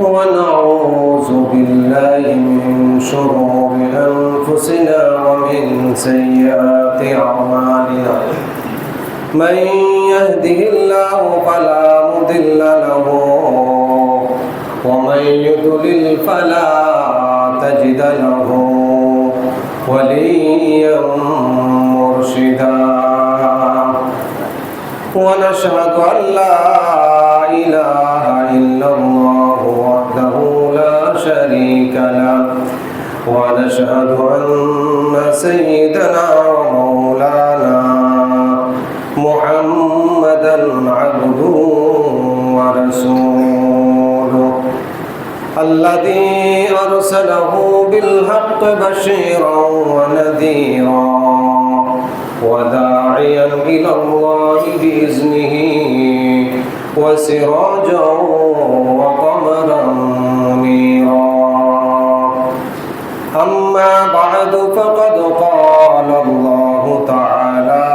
ونعوذ بالله من شرور أنفسنا ومن سيئات أعمالنا. من يهده الله فلا مضل له ومن يضلل فلا تجد له وليا مرشدا. ونشهد أن لا إله إلا الله. وحده لا شريك له. ونشهد أن سيدنا ومولانا محمدا عبده ورسوله. الذي أرسله بالحق بشيرا ونذيرا وداعيا إلى الله بإذنه وسراجا وقمرا بعد فقد قال الله تعالى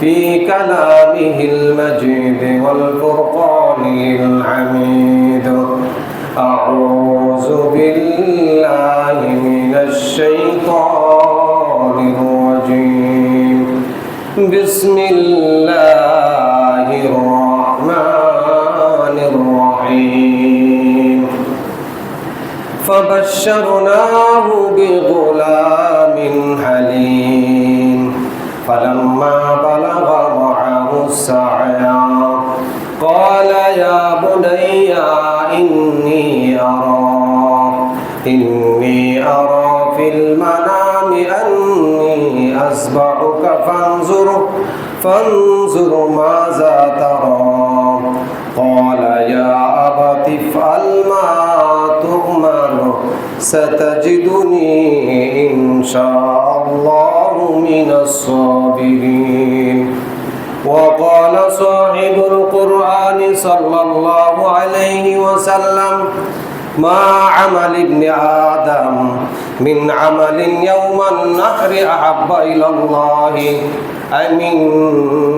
في كلامه المجيد والفرقان الحميد. أعوذ بالله من الشيطان الرجيم. بسم الله فبشرناه بغلام حليم فلما بلغ معه السعي قال يا بني إني أرى إني أرى في المنام أني أسبحك فانظر فانظر ماذا ترى قال يا أبت افعل ما تؤمر ستجدني إن شاء الله من الصابرين وقال صاحب القرآن صلى الله عليه وسلم ما عمل ابن آدم من عمل يوم النحر أحب إلى الله من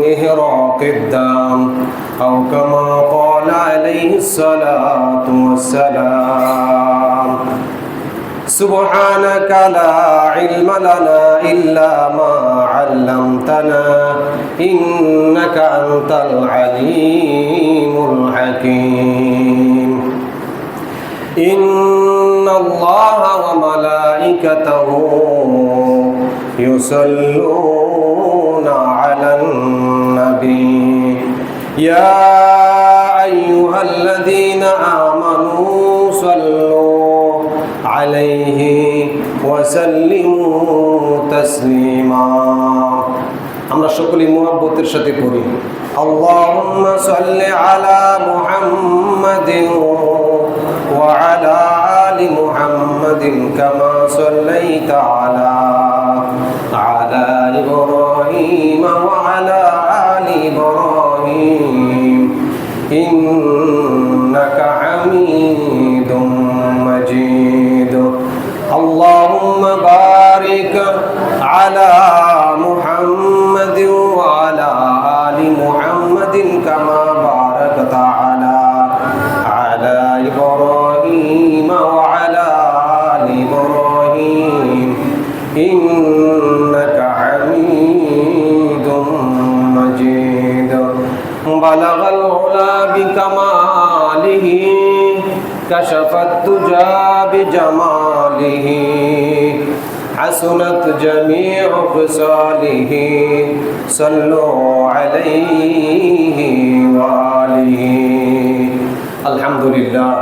إهراق الدم أو كما قال عليه الصلاة والسلام سبحانك لا علم لنا إلا ما علمتنا إنك أنت العليم الحكيم إن الله وملائكته يصلون على النبي يا أيها الذين آمنوا وسلموا تسليما আমরা সকলেই মুহাব্বতের সাথে পড়ি আল্লাহুম্মা সাল্লি আলা মুহাম্মাদিন ওয়া আলা আলি মুহাম্মাদিন কামা সাল্লাইতা حسنت جميع خصاله صلوا عليه وآله الحمد لله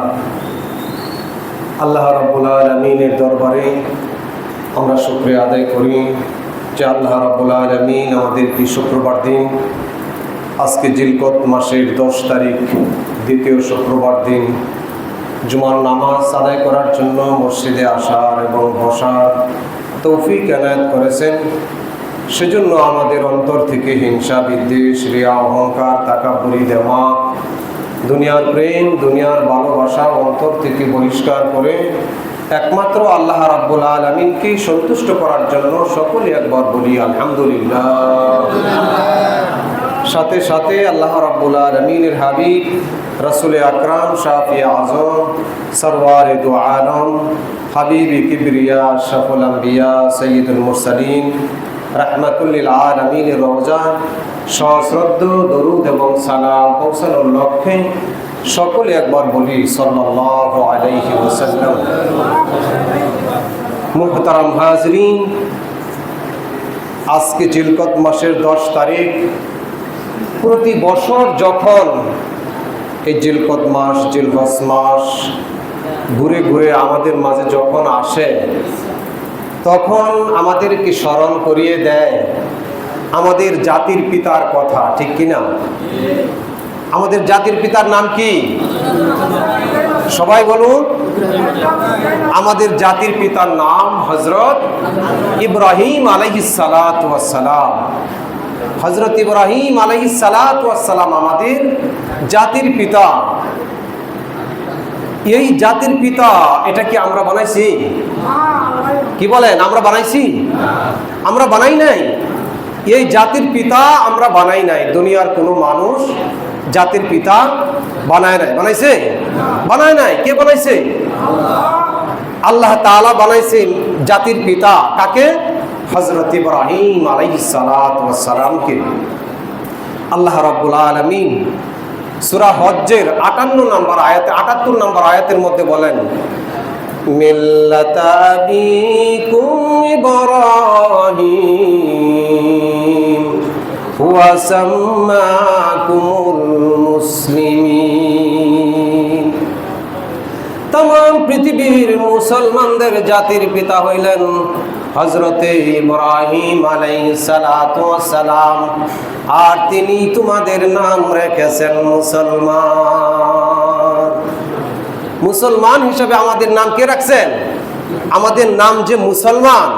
আল্লাহ রাব্বুল আলমিনের দরবারে আমরা শুক্রিয়া আদায় করি যে আল্লাহ রাব্বুল আলমিন আমাদেরকে শুক্রবার দিন আজকে জিলকত মাসের দশ তারিখ দ্বিতীয় শুক্রবার দিন জুমার নামাজ আদায় করার জন্য মসজিদে আসার এবং বসার তৌফিক এনায়ত করেছেন। সেজন্য আমাদের অন্তর থেকে হিংসা, বিদ্বেষ, রিয়া, অহংকার তাকাবুরি দেওয়া দুনিয়ার প্রেম, দুনিয়ার ভালোবাসা অন্তর থেকে বহিষ্কার করে একমাত্র আল্লাহ রাব্বুল আলমিনকেই সন্তুষ্ট করার জন্য সকলে একবার বলি, আলহামদুলিল্লাহ। সাথে সাথে আল্লাহ রাব্বুল আলমিনের হাবিব, রসুল আকরাম, শাফি আজম, সরওয়ার দু আলম, হাবিব কিবরিয়া শফুল আম্বিয়া সৈয়দুল মুরসালিন, রহমতুল্লিল আলমিনের রোজা সশ্রদ্ধ, দরুদ এবং সালাম পৌঁছানোর লক্ষ্যে সকলে একবার বলি সাল্লাল্লাহু আলাইহি ওয়াসাল্লাম। মুহতারাম হাজরিন, আজকে জিলকত মাসের দশ তারিখ প্রতি বছর যখন এই জিলকত মাস জিলহস মাস ঘুরে ঘুরে আমাদের মাঝে যখন আসে, তখন আমাদেরকে স্মরণ করিয়ে দেয় আমাদের জাতির পিতার কথা, ঠিক কিনা আমাদের জাতির পিতার নাম কি? সবাই বলুন। আমাদের জাতির পিতার নাম হজরত ইব্রাহিম আলহিসালাম হজরত ইব্রাহিম আলহিসালাম আমাদের জাতির পিতা। এই জাতির পিতা, এটা কি আমরা বানাইছি? কি বলেন, আমরা বানাইছি? আমরা বানাই নাই। এই জাতির পিতা আমরা বানাই নাই। দুনিয়ার কোনো মানুষ জাতির পিতা বানায় নাই। বানাইছে? বানায় নাই। কে বানাইছে? আল্লাহ তাআলা বানাইছে জাতির পিতা। কাকে? হজরত ইব্রাহিম আলাইসালামকে আল্লাহ রাব্বুল আলামিন সূরা হজ্জের আটান্ন নম্বর আয়াতে, আটাত্তর নম্বর আয়াতের মধ্যে বলেন, মিল্লাতা আবিকুম ইব্রাহিম, হুয়া মুসলিমিন। পৃথিবীর মুসলমানদের জাতির পিতা হইলেন হজরতে ইব্রাহিম সালাম। আর তিনি তোমাদের নাম রেখেছেন মুসলমান। মুসলমান হিসাবে আমাদের নাম কে রাখছেন? আমাদের নাম যে মুসলমান,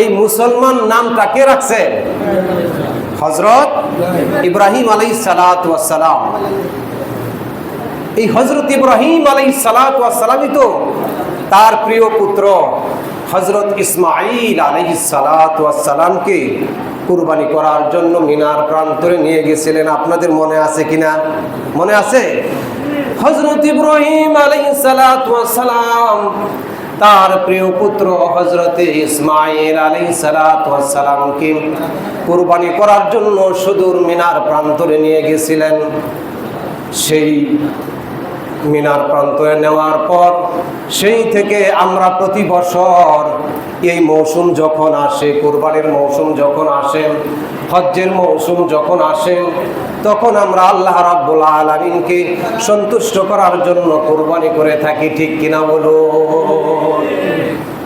এই মুসলমান নামটা কে রাখছেন? হজরত ইব্রাহিম আলাই সালাম। এই হজরত ইব্রাহিম আলাই সালাতামই তো তার প্রিয় পুত্র হজরত ইসমাইল আলাই সালাতামকে কুরবানি করার জন্য মিনার প্রান্তরে নিয়ে গেছিলেন। আপনাদের মনে আছে কিনা? মনে আছে? হজরত ইব্রাহিম আলাই সালাতাম তার প্রিয় পুত্র হজরতে ইসমাইল আলী সালাতামকে কুরবানি করার জন্য সুদূর মিনার প্রান্তরে নিয়ে গেছিলেন। সেই মিনার প্রান্তরে নেওয়ার পর সেই থেকে আমরা প্রতি বছর এই মৌসুম যখন আসে, কোরবানির মৌসুম যখন আসে, হজ্জের মৌসুম যখন আসে, তখন আমরা আল্লাহ রাব্বুল আলমিনকে সন্তুষ্ট করার জন্য কোরবানি করে থাকি, ঠিক কিনা বলো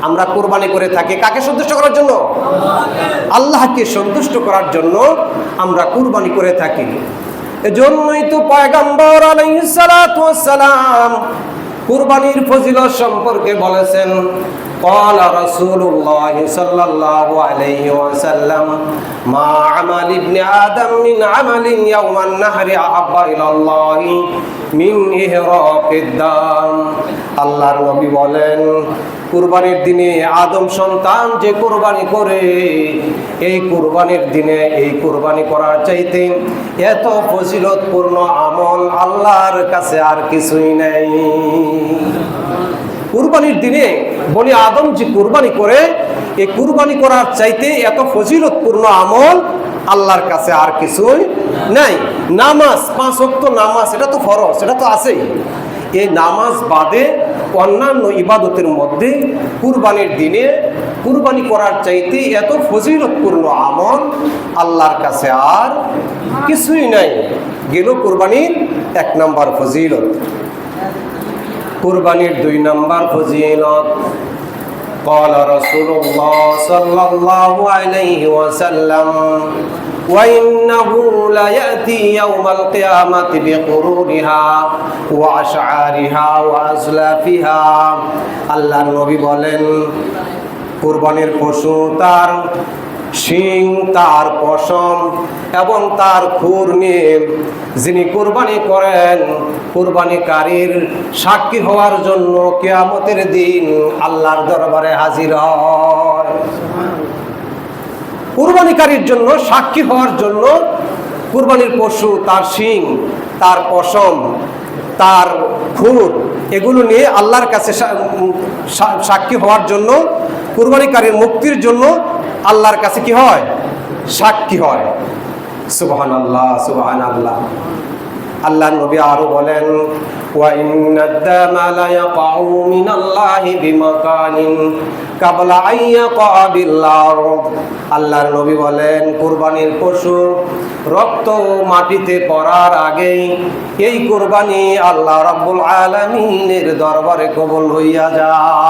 আমরা কোরবানি করে থাকি কাকে সন্তুষ্ট করার জন্য? আল্লাহকে সন্তুষ্ট করার জন্য আমরা কোরবানি করে থাকি। এজন্যই তো পয়গম্বর আলাইহিসসালাম কুরবানির ফজিলত সম্পর্কে বলেছেন। قال رسول الله صلى الله عليه وسلم ما عمل ابن آدم من عمل يوم النهر أحب إلى الله من إهراق الدم আল্লাহর নবী বলেন কুরবানির দিনে আদম সন্তান যে কুরবানি করে এই কুরবানির দিনে এই কুরবানি করার চাইতে এত ফজিলতপূর্ণ আমল আল্লাহর কাছে আর কিছুই নেই কুরবানির দিনে বনি আদম যে কুরবানি করে, এই কুরবানি করার চাইতে এত ফজিলতপূর্ণ আমল আল্লাহর কাছে আর কিছুই নাই। নামাজ, পাঁচ অক্ত নামাজ এটা তো ফরজ এটা তো আছেই। এই নামাজ বাদে অন্যান্য ইবাদতের মধ্যে কুরবানির দিনে কুরবানি করার চাইতে এত ফজিলতপূর্ণ আমল আল্লাহর কাছে আর কিছুই নাই। গেল কুরবানির এক নম্বর ফজিলত। কুরবানির দুই নম্বর ফজিলত قال رسول الله صلى الله عليه وسلم وإنه ليأتي يوم القيامة بقرونها وأشعارها وأزلافها আল্লাহর নবী বলেন কুরবানির পশু তার শিং, তার পশম এবং তার খুর নিয়ে যিনি কুরবানি করেন, কুরবানিকারীর সাক্ষী হওয়ার জন্য কেয়ামতের দিন আল্লাহর দরবারে হাজির হয়। কুরবানিকারীর জন্য, সাক্ষী হওয়ার জন্য কুরবানির পশু, তার শিং, তার পশম, তার খুর, এগুলো নিয়ে আল্লাহর কাছে সাক্ষী হওয়ার জন্য কুরবানিকারীর মুক্তির জন্য আল্লাহর কাছে কি হয় সাক্ষী হয় সুবহান আল্লাহ সুবহান আল্লাহ আল্লাহ নবী আরো বলেন وَإِنَّ الدَّمَ لَيَقَعُ مِنَ اللَّهِ بِمَكَانٍ قَبْلَ أَن يَقَعَ بِالْأَرْضِ আল্লাহর নবী বলেন কুরবানির পশু রক্ত মাটিতে পড়ার আগেই এই কুরবানি আল্লাহ রাব্বুল আলামিনের দরবারে কবুল হইয়া যায়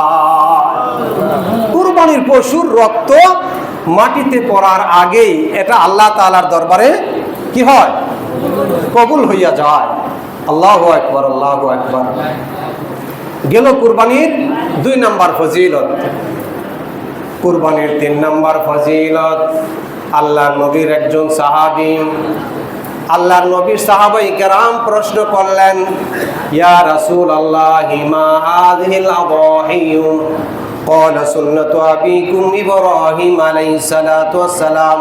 কুরবানির পশুর রক্ত মাটিতে পড়ার আগেই এটা আল্লাহ তাআলার দরবারে কি হয়? কবুল হইয়া যায়। আল্লাহ একবার আল্লাহ একবার গেল কুরবানির দুই নাম্বার ফজিলত। কুরবানির তিন নাম্বার ফজিলত, আল্লাহ নবীর একজন সাহাবী। আল্লাহর নবীর সাহাবাই কেরাম প্রশ্ন করলেন, ইয়া রাসূল আল্লাহ হিমা قال سنة أبيكم إبراهيم عليه الصلاة والسلام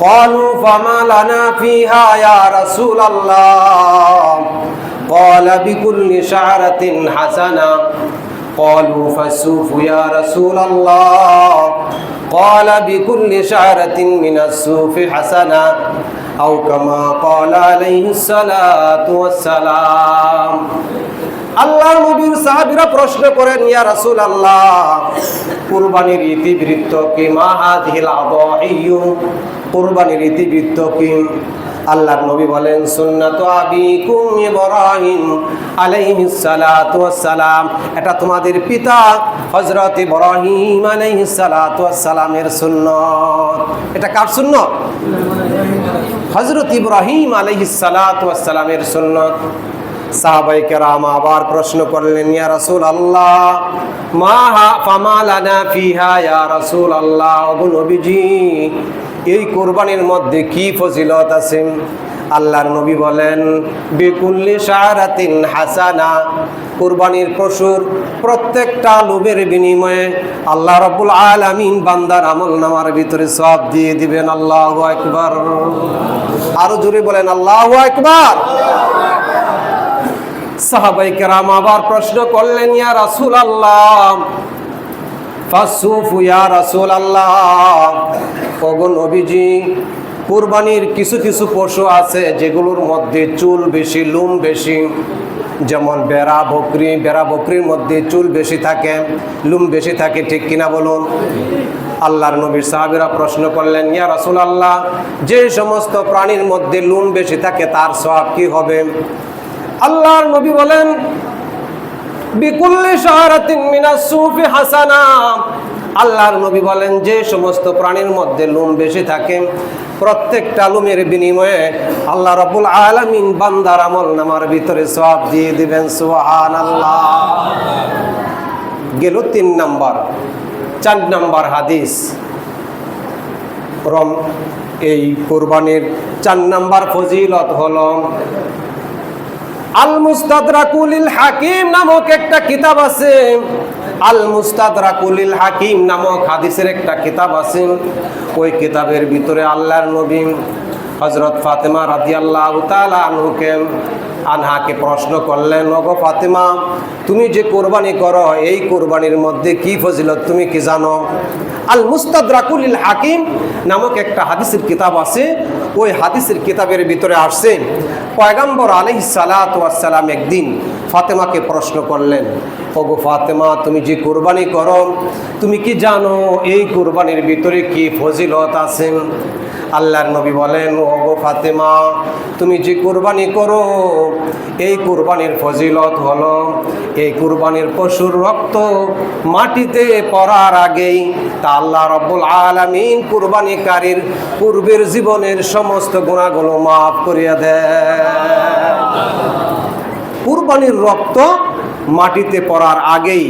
قالوا فما لنا فيها يا رسول الله قال بكل شعرة حسنة قالوا فالسوف يا رسول الله قال بكل شعرة من السوف حسنة أو كما قال عليه الصلاة والسلام সাহাবীরা প্রশ্ন করেন, ইয়া রাসূল আল্লাহ কুরবানির ইতিবৃত্ত কি মাহাদিল আদাহিয়ু কুরবানির ইতিবৃত্ত কি? আল্লাহর নবী বলেন, সুন্নাত আবিকুম ইব্রাহিম আলাইহিস সালাতু ওয়াস সালাম এটা তোমাদের পিতা হযরত ইব্রাহিম আলাইহিস সালাতু ওয়াস সালামের সুন্নাত। এটা কার সুন্নাত? হযরত ইব্রাহিম আলাইহিস সালাতু ওয়াস সালামের সুন্নাত। সাহাবাই কেরাম আবার প্রশ্ন করলেন, ইয়া রাসূল আল্লাহ মা ফামালানা ফিহা, ইয়া রাসূল আল্লাহ ওগো নবীজি, এই কোরবানির মধ্যে কি ফজিলত আছে? আল্লাহর নবী বলেন, বিকুল্লি শাহরাতিন হাসানা, কুরবানির পশুর প্রত্যেকটা লোভের বিনিময়ে আল্লাহ রাব্বুল আলামিন বান্দার আমল নামার ভিতরে সব দিয়ে দিবেন। আল্লাহ একবার আরও জোরে বলেন, আল্লাহু আকবার। সাহাবাই আবার প্রশ্ন করলেন, ইয়া রাসূল আল্লাহ ফাসুফু রাসূল আল্লাহ কুরবানির কিছু কিছু পশু আছে, যেগুলোর মধ্যে চুল বেশি, লুম বেশি, যেমন বেড়া, বকরি, বেড়া, বকরির মধ্যে চুল বেশি থাকে, লুম বেশি থাকে, ঠিক কিনা বলুন? আল্লাহর নবীর সাহাবীরা প্রশ্ন করলেন, ইয়া রাসূল আল্লাহ যে সমস্ত প্রাণীর মধ্যে লুম বেশি থাকে, তার সওয়াব কি হবে? আল্লাহর নবী বলেন, বিকুল্লি শাহরাতিন মিনাস সুফি হাসানা। আল্লাহর নবী বলেন, যে সমস্ত প্রাণীর মধ্যে লোম বেশি থাকে, প্রত্যেকটা লোমের বিনিময়ে আল্লাহ রাব্বুল আলামিন বান্দার আমল নামার ভিতরে সওয়াব দিয়ে দিবেন, সুবহানাল্লাহ। গেল তিন নাম্বার, চার নাম্বার হাদিস। রম, এই কোরবানির চার নাম্বার ফজিলত হলো আল মুস্তাদরাকুলিল হাকিম নামক একটা কিতাব আছে। আল মুস্তাদরাকুলিল হাকিম নামক হাদিসের একটা কিতাব আছে। ওই কিতাবের ভিতরে আল্লাহর নবীন হজরত ফাতেমা রাদিয়াল্লাহু তাআলা আনহুকে আনহাকে প্রশ্ন করলেন, ওগো ফাতেমা, তুমি যে কোরবানি করো, এই কোরবানির মধ্যে কি ফজিলত তুমি কি জানো? আল মুস্তাদ মুস্তাদরাকুলিল হাকিম নামক একটা হাদিসের কিতাব আছে, ওই হাদিসের কিতাবের ভিতরে আসছে, পয়গাম্বর আলহ সালাম একদিন ফাতেমাকে প্রশ্ন করলেন, ওগো ফাতেমা, তুমি যে কোরবানি করো, তুমি কি জানো এই কোরবানির ভিতরে কি ফজিলত আছে? আল্লাহর নবী বলেন ও গো ফাতেমা, তুমি যে কুরবানি করো, এই কুরবানির ফজিলত হলো, এই কুরবানির পশুর রক্ত মাটিতে পড়ার আগেই তা আল্লাহ রব্বুল আলামিন কুরবানিকারীর পূর্বের জীবনের সমস্ত গুণাগুলো মাফ করিয়া দেয় কুরবানির রক্ত মাটিতে পড়ার আগেই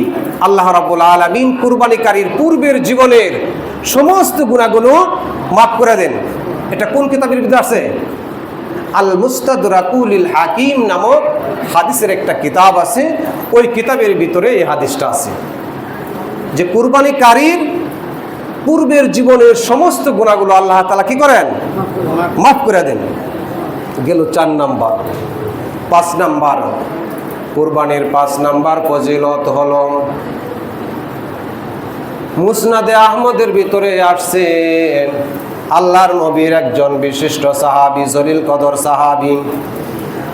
আল্লাহ রাব্বুল আলামিন কুরবানিকারীর পূর্বের জীবনের সমস্ত গুণাগুলো মাফ করে দেন। এটা কোন কিতাবের ভিতরে আছে? আল মুস্তাদরাকুলিল হাকিম নামক হাদিসের একটা কিতাব আছে। ওই কিতাবের ভিতরে এই হাদিসটা আছে। যে কুরবানিকারীর পূর্বের জীবনের সমস্ত গুণাগুলো আল্লাহ তালা কি করেন? মাফ করে দেন। গেল চার নাম্বার, পাঁচ নাম্বার, কুরবানির পাঁচ নাম্বার ফজিলত হল মুসনাদে আহমদের ভিতরে আসছে আল্লাহর নবীর একজন বিশিষ্ট সাহাবি জলিল কদর সাহাবি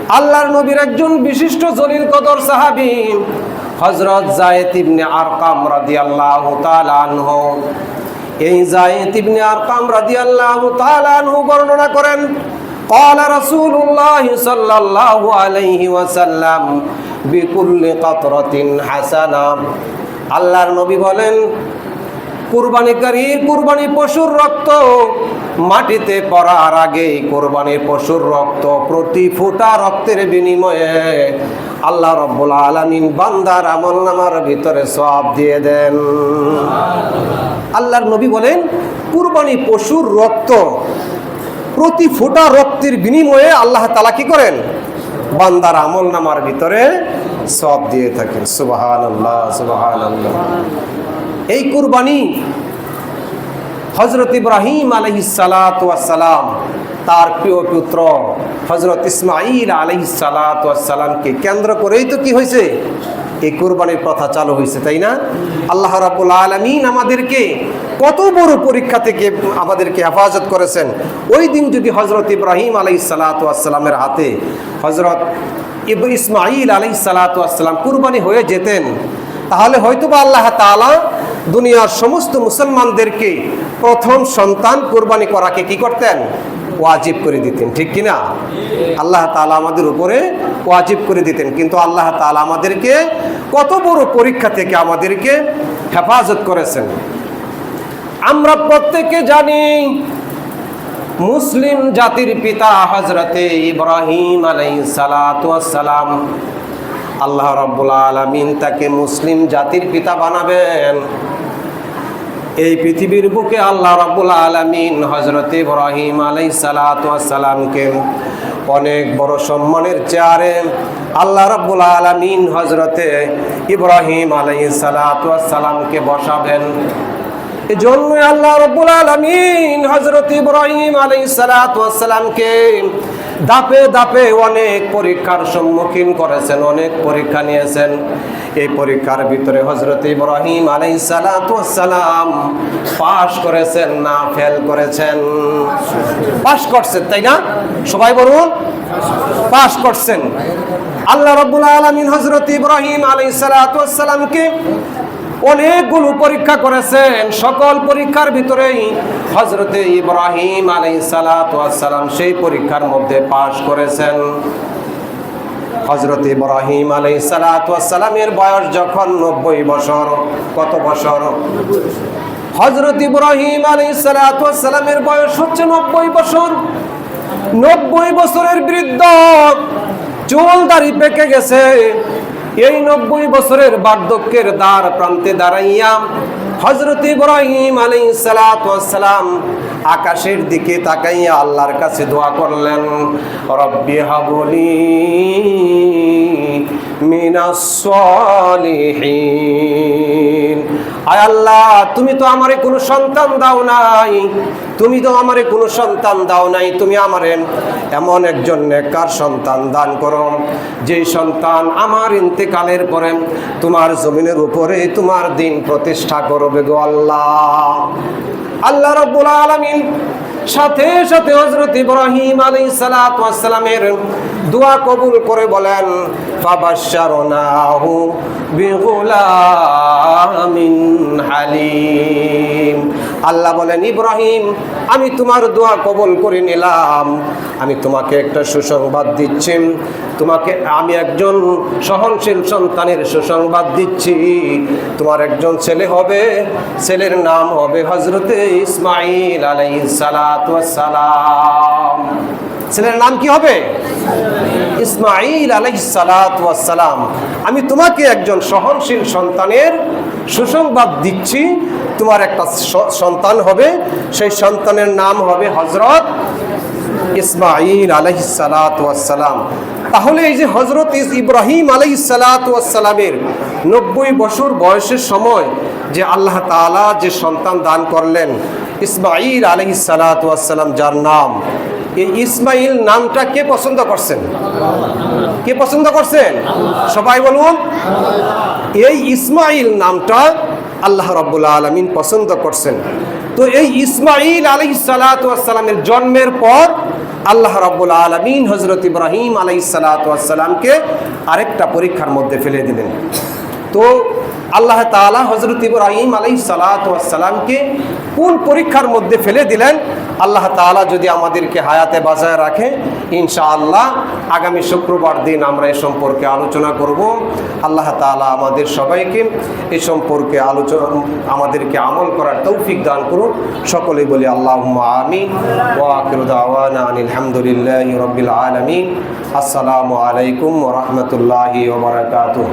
আল্লাহর নবীর একজন বিশিষ্ট জলিল কদর সাহাবি হজরত জায়েদ ইবনে আরকাম রাদিয়াল্লাহু তাআলা আনহু এই জায়েদ ইবনে আরকাম রাদিয়াল্লাহু তাআলা আনহু বর্ণনা করেন قال رسول الله صلى الله عليه وسلم بكل قطرة حسنة আল্লাহর নবী বলেন কুরবানিকারীর কুরবানি পশুর রক্ত। মাটিতে পড়ার আগে কুরবানির পশুর রক্ত প্রতি ফোটা রক্তের বিনিময়ে আল্লাহ রব্বুল আলামিন বান্দার আমল নামার ভিতরে সব দিয়ে দেন। আল্লাহর নবী বলেন, কুরবানি পশুর রক্ত প্রতি ফোটা রক্তের বিনিময়ে আল্লাহ তালা কি করেন? বান্দার আমল নামার ভিতরে সব দিয়ে থাকেন। সুবাহান আল্লাহ সুবাহান আল্লাহ এই কুরবানি হজরত ইব্রাহিম আলহিসালাম তার প্রিয় পুত্র হজরত ইসমাইল আলহিসালামকে কেন্দ্র করেই তো কি হয়েছে? এই কুরবানির প্রথা চালু হয়েছে, তাই না? আল্লাহ রাবুল আলমিন আমাদেরকে কত বড় পরীক্ষা থেকে আমাদেরকে হেফাজত করেছেন। ওই দিন যদি হজরত ইব্রাহিম আলাই সালাতামের হাতে হজরত ইসমাইল আলাই সালাতাম কুরবানি হয়ে যেতেন, তাহলে হয়তো বা আল্লাহ তালা দুনিয়ার সমস্ত মুসলমানদেরকে প্রথম সন্তান কুরবানি করাকে কি করতেন? ওয়াজিব করে দিতেন, ঠিক কিনা? আল্লাহ তালা আমাদের উপরে ওয়াজিব করে দিতেন, কিন্তু আল্লাহ তালা আমাদেরকে কত বড় পরীক্ষা থেকে আমাদেরকে হেফাজত করেছেন। আমরা প্রত্যেকে জানি, মুসলিম জাতির পিতা হজরতে ইব্রাহিম আলাই সালাম আল্লাহ রব্বুল আলমিন তাকে মুসলিম জাতির পিতা বানাবেন। এই পৃথিবীর বুকে আল্লাহ রাব্বুল আলামিন হজরত ইব্রাহিম আলাই সালাতামকে অনেক বড় সম্মানের চেয়ারে আল্লাহ রাব্বুল আলামিন হজরতে ইব্রাহিম আলাই সালাতামকে বসাবেন। এজন্য আল্লাহ রব্বুল আলামিন হজরত ইব্রাহিম আলাই সালাতামকে দাপে দাপে অনেক পরীক্ষার সম্মুখীন করেছেন, অনেক পরীক্ষা নিয়েছেন। এই পরীক্ষার ভিতরে হজরত ইব্রাহিম আলাই সালাম পাশ করেছেন না ফেল করেছেন? পাশ করছেন, তাই না? সবাই বলুন, পাশ করছেন। আল্লাহ রব্বুল আলমিন হজরত ইব্রাহিম আলাই সালাতামকে অনেকগুলো পরীক্ষা করেছেন। সকল পরীক্ষার ভিতরেই হজরতে ইব্রাহিম আলাই সালাম সেই পরীক্ষার মধ্যে পাশ করেছেন। হজরত ইব্রাহিম আলাই সালামের বয়স যখন নব্বই বছর, কত বছর? হজরত ইব্রাহিম আলাই সালামের বয়স হচ্ছে নব্বই বছর। নব্বই বছরের বৃদ্ধ চুল দাড়ি পেকে গেছে। এই নব্বই বছরের বার্ধক্যের দ্বার প্রান্তে দাঁড়াইয়া হজরত ইব্রাহিম আলী সালাম আকাশের দিকে তাকাইয়া আল্লাহর কাছে দোয়া করলেন, রব্বি হাবলি মিনাসলিহীন আয় আল্লাহ, তুমি তো আমারে কোনো সন্তান দাও নাই। তুমি তো আমারে কোনো সন্তান দাও নাই। তুমি আমারে এমন একজন নেকার সন্তান দান করো, যেই সন্তান আমার ইন্তেকালের পরে তোমার জমিনের উপরে তোমার দিন প্রতিষ্ঠা করবে গো আল্লাহ। আল্লাহ রব্বুল আলামিন সাথে সাথে হজরত ইব্রাহিম আলী সালামের দোয়া কবুল করে বলেন, ফাবাশশারনাহু বিগুলামিন হালিম। আল্লাহ বলেন, ইব্রাহিম, আমি তোমার দোয়া কবল করে নিলাম। আমি তোমাকে একটা সুসংবাদ দিচ্ছি। তোমাকে, আমি একজন সহনশীল সন্তানের সুসংবাদ দিচ্ছি। তোমার একজন ছেলে হবে, ছেলের নাম হবে হজরতে ইসমাইল আলাই সালাম। ছেলের নাম কি হবে? ইসমাইল আলাইসালাম আমি তোমাকে একজন সহনশীল সন্তানের সুসংবাদ দিচ্ছি, তোমার একটা সন্তান হবে, সেই সন্তানের নাম হবে হজরত ইসমাইল আলাইসালাম তাহলে এই যে হজরত ইস- ইব্রাহিম আলাইসালামের নব্বই বছর বয়সের সময় যে আল্লাহ তাআলা যে সন্তান দান করলেন ইসমাইল আলাইসালাম যার নাম এই ইসমাইল নামটা কে পছন্দ করছেন? কে পছন্দ করছেন? সবাই বলুন। এই ইসমাইল নামটা আল্লাহ রাব্বুল আলমিন পছন্দ করছেন। তো এই ইসমাইল আলী সালাতামের জন্মের পর আল্লাহ রাব্বুল আলমিন হজরত ইব্রাহিম আলাই সালাতামকে আরেকটা পরীক্ষার মধ্যে ফেলে দিলেন। তো আল্লাহ তাআলা হজরত ইব্রাহিম আলাই সালাতামকে কোন পরীক্ষার মধ্যে ফেলে দিলেন। আল্লাহ তাআলা যদি আমাদেরকে হায়াতে বাজায় রাখে, ইনশাআল্লাহ আগামী শুক্রবার দিন আমরা এ সম্পর্কে আলোচনা করব। আল্লাহ তাআলা আমাদের সবাইকে এ সম্পর্কে আলোচনা, আমাদেরকে আমল করার তৌফিক দান করুন সকলেই বলি আল্লাহ আমিন। ওয়াকির দাওয়ানা আনিল হামদুলিল্লাহি রাব্বিল আলামিন। আসসালামু আলাইকুম রাহমাতুল্লাহি ওয়া বারাকাতুহু।